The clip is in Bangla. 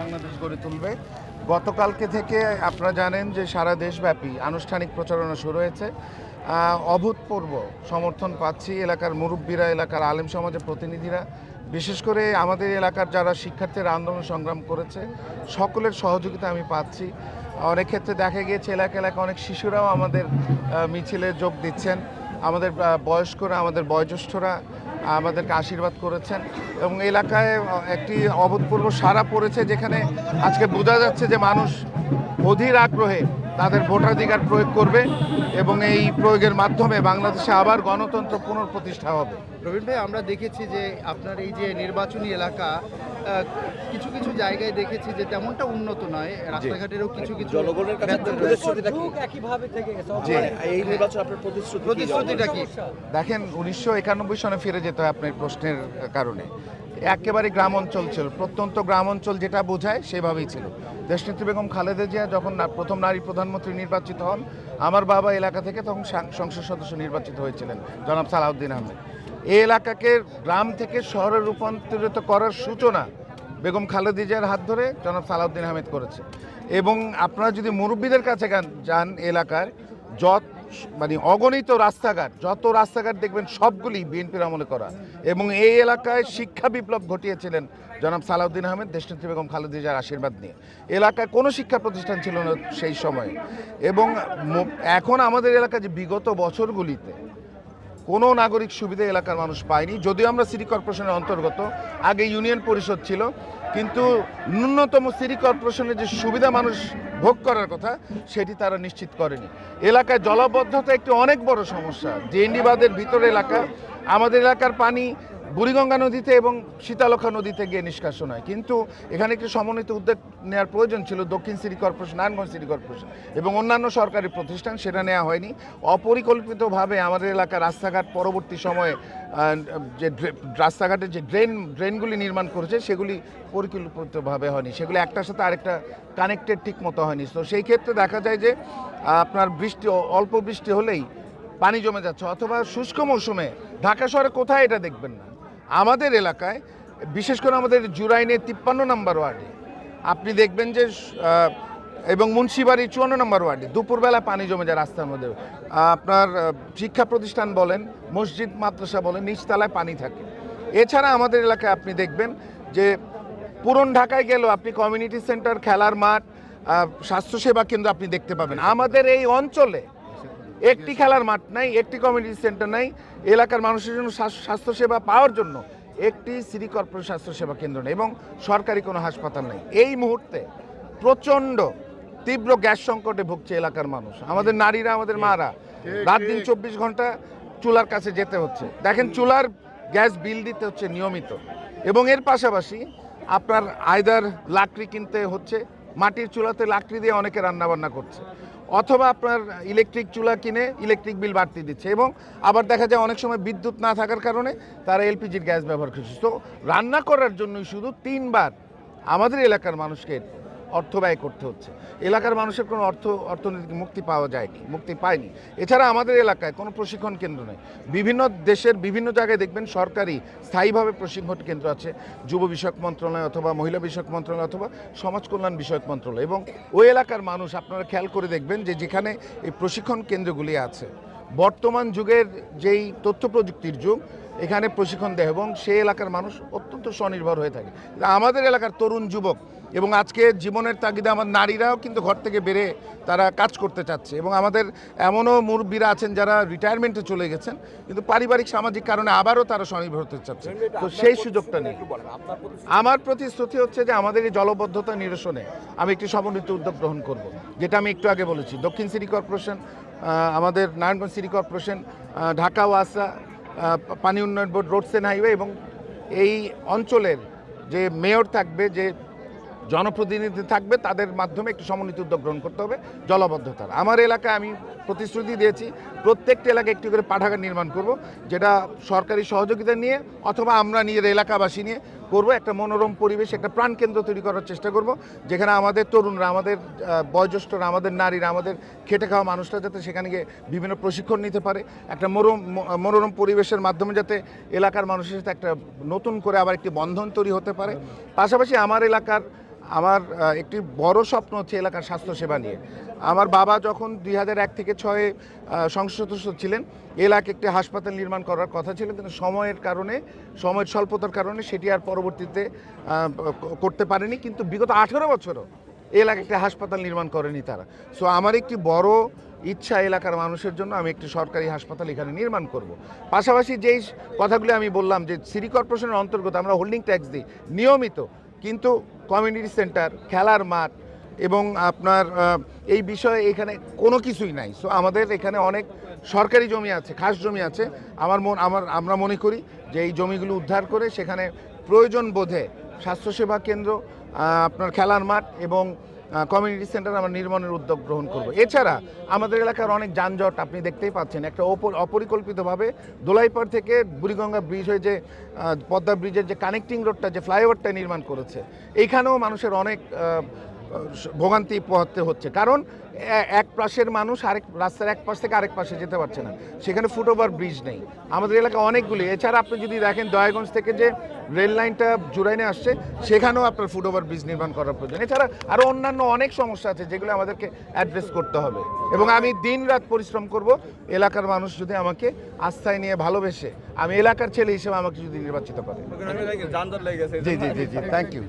বাংলাদেশ গড়ে তুলবে। গতকালকে থেকে আপনারা জানেন যে সারা দেশব্যাপী আনুষ্ঠানিক প্রচারণা শুরু হয়েছে। অভূতপূর্ব সমর্থন পাচ্ছি এলাকার মুরব্বীরা, এলাকার আলেম সমাজের প্রতিনিধিরা। বিশেষ করে আমাদের এলাকার যারা শিক্ষার্থীরা আন্দোলন সংগ্রাম করেছে, সকলের সহযোগিতা আমি পাচ্ছি। অনেক ক্ষেত্রে দেখা গিয়েছে, এলাকা এলাকা অনেক শিশুরাও আমাদের মিছিলে যোগ দিচ্ছেন। আমাদের বয়স্করা, আমাদের বয়োজ্যেষ্ঠরা আমাদেরকে আশীর্বাদ করেছেন এবং এলাকায় একটি অভূতপূর্ব সারা পড়েছে যেখানে আজকে বোঝা যাচ্ছে যে মানুষ অধীর আগ্রহে তাদের ভোটাধিকার প্রয়োগ করবে এবং এই প্রয়োগের মাধ্যমে বাংলাদেশে আবার গণতন্ত্র পুনঃপ্রতিষ্ঠা হবে। রবীন ভাই আমরা দেখেছি যে আপনার এই যে নির্বাচনী এলাকা কিছু কিছু জায়গায় দেখেছি যে তেমনটা উন্নত নয়। রাস্তাঘাটেরও কিছু কিছু জনগণের। প্রতিশ্রুতিটা কি? একইভাবে থেকে গেছে। মানে এই নির্বাচন আপনার প্রতিশ্রুতি প্রতিশ্রুতিটা কি? দেখেন উনিশশো একানব্বই সনে ফিরে যেতে হয় আপনার প্রশ্নের কারণে। একেবারে গ্রাম অঞ্চল ছিল। প্রত্যন্ত গ্রাম অঞ্চল যেটা বোঝায় সেভাবেই ছিল। দেশনেত্রী বেগম খালেদা জিয়া যখন প্রথম নারী প্রধানমন্ত্রী নির্বাচিত হন, আমার বাবা এলাকা থেকে তখন সংসদ সদস্য নির্বাচিত হয়েছিলেন, জনাব সালাউদ্দিন আহমেদ। এই এলাকাকে গ্রাম থেকে শহরে রূপান্তরিত করার সূচনা বেগম খালেদা জিয়ার হাত ধরে জনাব সালাউদ্দিন আহমেদ করেছে। এবং আপনারা যদি মুরব্বীদের কাছে যান এলাকার, যত মানে অগণিত রাস্তাঘাট, যত রাস্তাঘাট দেখবেন সবগুলি বিএনপির আমলে করা। এবং এই এলাকায় শিক্ষা বিপ্লব ঘটিয়েছিলেন জনাব সালাউদ্দিন আহমেদ, দেশনেত্রী বেগম খালেদা জিয়ার আশীর্বাদ নিয়ে। এলাকায় কোনো শিক্ষা প্রতিষ্ঠান ছিল না সেই সময়ে। এবং এখন আমাদের এলাকা যে বিগত বছরগুলিতে কোনো নাগরিক সুবিধা এলাকার মানুষ পায়নি। যদিও আমরা সিটি কর্পোরেশনের অন্তর্গত, আগে ইউনিয়ন পরিষদ ছিল কিন্তু ন্যূনতম সিটি কর্পোরেশনের যে সুবিধা মানুষ ভোগ করার কথা, সেটি তারা নিশ্চিত করেনি। এলাকায় জলবদ্ধতা একটি অনেক বড় সমস্যা। জেএনডিবাদের ভিতরে এলাকা আমাদের এলাকার পানি বুড়িগঙ্গা নদীতে এবং শীতালক্ষা নদীতে গিয়ে নিষ্কাশন হয়। কিন্তু এখানে একটি সমন্বিত উদ্যোগ নেওয়ার প্রয়োজন ছিল দক্ষিণ city corporation, Narayanganj city corporation এবং অন্যান্য সরকারি প্রতিষ্ঠান, সেটা নেওয়া হয়নি। অপরিকল্পিতভাবে আমাদের এলাকার রাস্তাঘাট পরবর্তী সময়ে যে রাস্তাঘাটের যে ড্রেন, ড্রেনগুলি নির্মাণ করেছে, সেগুলি পরিকল্পিতভাবে হয়নি। সেগুলি একটার সাথে আরেকটা কানেক্টেড ঠিক মতো হয়নি। তো সেই ক্ষেত্রে দেখা যায় যে, আপনার বৃষ্টি অল্প বৃষ্টি হলেই পানি জমে যাচ্ছে অথবা শুষ্ক মৌসুমে ঢাকা শহরে কোথায় এটা দেখবেন না। আমাদের এলাকায়, বিশেষ করে আমাদের জুরাইনের তিপ্পান্ন নম্বর ওয়ার্ডে, আপনি দেখবেন যে এবং মুন্সিবাড়ি চুয়ান্ন নম্বর ওয়ার্ডে, দুপুরবেলা পানি জমে যায় রাস্তার মধ্যে। আপনার শিক্ষা প্রতিষ্ঠান বলেন, মসজিদ, মাদ্রাসা বলেন, নিচতলায় পানি থাকে। এছাড়া আমাদের এলাকায় আপনি দেখবেন যে, পুরন ঢাকায় গেলেও আপনি কমিউনিটি সেন্টার খেলার মাঠ স্বাস্থ্যসেবা কেন্দ্র আপনি দেখতে পাবেন। আমাদের এই অঞ্চলে একটি খেলার মাঠ নাই একটি কমিউনিটি সেন্টার নাই এলাকার মানুষের জন্য স্বাস্থ্য- স্বাস্থ্যসেবা পাওয়ার জন্য একটি সিটি কর্পোরেশন স্বাস্থ্যসেবা কেন্দ্র নেই এবং সরকারি কোনো হাসপাতাল নেই। এই মুহূর্তে প্রচণ্ড তীব্র গ্যাস সংকটে ভুগছে এলাকার মানুষ। আমাদের নারীরা আমাদের মারা রাত দিন চব্বিশ ঘণ্টা চুলার কাছে যেতে হচ্ছে। দেখেন চুলার গ্যাস বিল দিতে হচ্ছে নিয়মিত এবং এর পাশাপাশি আপনার আয়দার লাকড়ি কিনতে হচ্ছে মাটির চুলাতে লাকড়ি দিয়ে অনেকে রান্নাবান্না করছে। অথবা আপনার ইলেকট্রিক চুলা কিনে ইলেকট্রিক বিল বাড়তি দিচ্ছে এবং আবার দেখা যায় অনেক সময় বিদ্যুৎ না থাকার কারণে তারা এলপিজির গ্যাস ব্যবহার করছে। তো রান্না করার জন্যই শুধু তিনবার আমাদের এলাকার মানুষকে অর্থ ব্যয় করতে হচ্ছে। এলাকার মানুষের কোনো অর্থ, অর্থনৈতিক মুক্তি পাওয়া যায়নি মুক্তি পায়নি। এছাড়া আমাদের এলাকায় কোনো প্রশিক্ষণ কেন্দ্র নেই। বিভিন্ন দেশের বিভিন্ন জায়গায় দেখবেন সরকারি স্থায়ীভাবে প্রশিক্ষণ কেন্দ্র আছে। যুব বিষয়ক মন্ত্রণালয় অথবা মহিলা বিষয়ক মন্ত্রণালয় অথবা সমাজ কল্যাণ বিষয়ক মন্ত্রণালয় এবং ওই এলাকার মানুষ আপনারা খেয়াল করে দেখবেন যে যেখানে এই প্রশিক্ষণ কেন্দ্রগুলি আছে। বর্তমান যুগের যেই তথ্য প্রযুক্তির যুগ, এখানে প্রশিক্ষণ দেয় এবং সেই এলাকার মানুষ অত্যন্ত স্বনির্ভর হয়ে থাকে। আমাদের এলাকার তরুণ যুবক এবং আজকে জীবনের তাগিদে আমার নারীরাও কিন্তু ঘর থেকে বেরে তারা কাজ করতে চাচ্ছে এবং আমাদের এমনও মুরব্বীরা আছেন যারা রিটায়ারমেন্টে চলে গেছেন, কিন্তু পারিবারিক সামাজিক কারণে আবারও তারা স্বনির্ভর হতে চাচ্ছে। তো সেই সুযোগটা নেই আমার প্রতিশ্রুতি হচ্ছে যে আমাদের এই জলবদ্ধতা নিরসনে আমি একটি সমন্বিত উদ্যোগ গ্রহণ করব, যেটা আমি একটু আগে বলেছি। দক্ষিণ সিটি কর্পোরেশন আমাদের নারায়ণগঞ্জ সিটি কর্পোরেশন ঢাকা ওয়াসা পানি উন্নয়ন বোর্ড, রোডসেন হাইওয়ে এবং এই অঞ্চলের যে মেয়র থাকবে, যে জনপ্রতিনিধি থাকবে, তাদের মাধ্যমে একটি সমন্বিত উদ্যোগ গ্রহণ করতে হবে, জলবদ্ধতার। আমার এলাকায় আমি প্রতিশ্রুতি দিয়েছি, প্রত্যেকটি এলাকায় একটি করে পাঠাগার নির্মাণ করব, যেটা সরকারি সহযোগিতা নিয়ে অথবা আমরা নিজের এলাকাবাসী নিয়ে করব, একটা মনোরম পরিবেশ, একটা প্রাণকেন্দ্র তৈরি করার চেষ্টা করব, যেখানে আমাদের তরুণরা, আমাদের বয়োজ্যেষ্ঠরা, আমাদের নারীরা, আমাদের খেটে খাওয়া মানুষরা যাতে সেখানে গিয়ে বিভিন্ন প্রশিক্ষণ নিতে পারে, একটা মনোরম মনোরম পরিবেশের মাধ্যমে যাতে এলাকার মানুষের সাথে একটা নতুন করে আবার একটি বন্ধন তৈরি হতে পারে। পাশাপাশি আমার এলাকার আমার একটি বড় স্বপ্ন হচ্ছে এলাকার স্বাস্থ্যসেবা নিয়ে। আমার বাবা যখন দুই এক থেকে ছয়ে সংসদ ছিলেন এলাকায় একটি হাসপাতাল নির্মাণ করার কথা ছিল, কিন্তু সময়ের কারণে, সময়ের স্বল্পতার কারণে সেটি আর পরবর্তীতে করতে পারেনি, কিন্তু বিগত আঠেরো বছরও এলাকায় একটি হাসপাতাল নির্মাণ করেনি তারা। সো আমার একটি বড় ইচ্ছা এলাকার মানুষের জন্য, আমি একটি সরকারি হাসপাতাল এখানে নির্মাণ করব। পাশাপাশি যেই কথাগুলি আমি বললাম যে, সিটি কর্পোরেশনের অন্তর্গত আমরা হোল্ডিং ট্যাক্স দিই, নিয়মিত কিন্তু কমিউনিটি সেন্টার খেলার মাঠ এবং আপনার এই বিষয়ে এখানে কোনো কিছুই নাই। সো আমাদের এখানে অনেক সরকারি জমি আছে, খাস জমি আছে। আমার মন, আমার, আমরা মনে করি যে এই জমিগুলো উদ্ধার করে সেখানে প্রয়োজন বোধে স্বাস্থ্যসেবা কেন্দ্র আপনার খেলার মাঠ এবং কমিউনিটি সেন্টার আমরা নির্মাণের উদ্যোগ গ্রহণ করব। এছাড়া আমাদের এলাকার অনেক যানজট আপনি দেখতেই পাচ্ছেন, একটা অপ- অপরিকল্পিতভাবে দোলাইপাড় থেকে বুড়িগঙ্গা ব্রিজ হয়ে যে পদ্মা ব্রিজের যে কানেক্টিং রোডটা যে ফ্লাইওভারটা নির্মাণ করেছে, এইখানেও মানুষের অনেক ভোগান্তি পোহাতে হচ্ছে। কারণ এক পাশের মানুষ আরেক রাস্তার এক পাশ থেকে আরেক পাশে যেতে পারছে না। সেখানে ফুটওভার ব্রিজ নেই। আমাদের এলাকা অনেকগুলি। এছাড়া আপনি যদি দেখেন দয়াগঞ্জ থেকে যে রেল লাইনটা জুরাইনে আসছে সেখানেও আপনার ফুটওভার ব্রিজ নির্মাণ করার প্রয়োজন। এছাড়া আরও অন্যান্য অনেক সমস্যা আছে যেগুলো আমাদেরকে অ্যাড্রেস করতে হবে। এবং আমি দিন রাত পরিশ্রম করব। এলাকার মানুষ যদি আমাকে আস্থায় নিয়ে ভালোবেসে আমি এলাকার ছেলে হিসেবে আমাকে যদি নির্বাচিত করে। জি জি জি জি। Thank you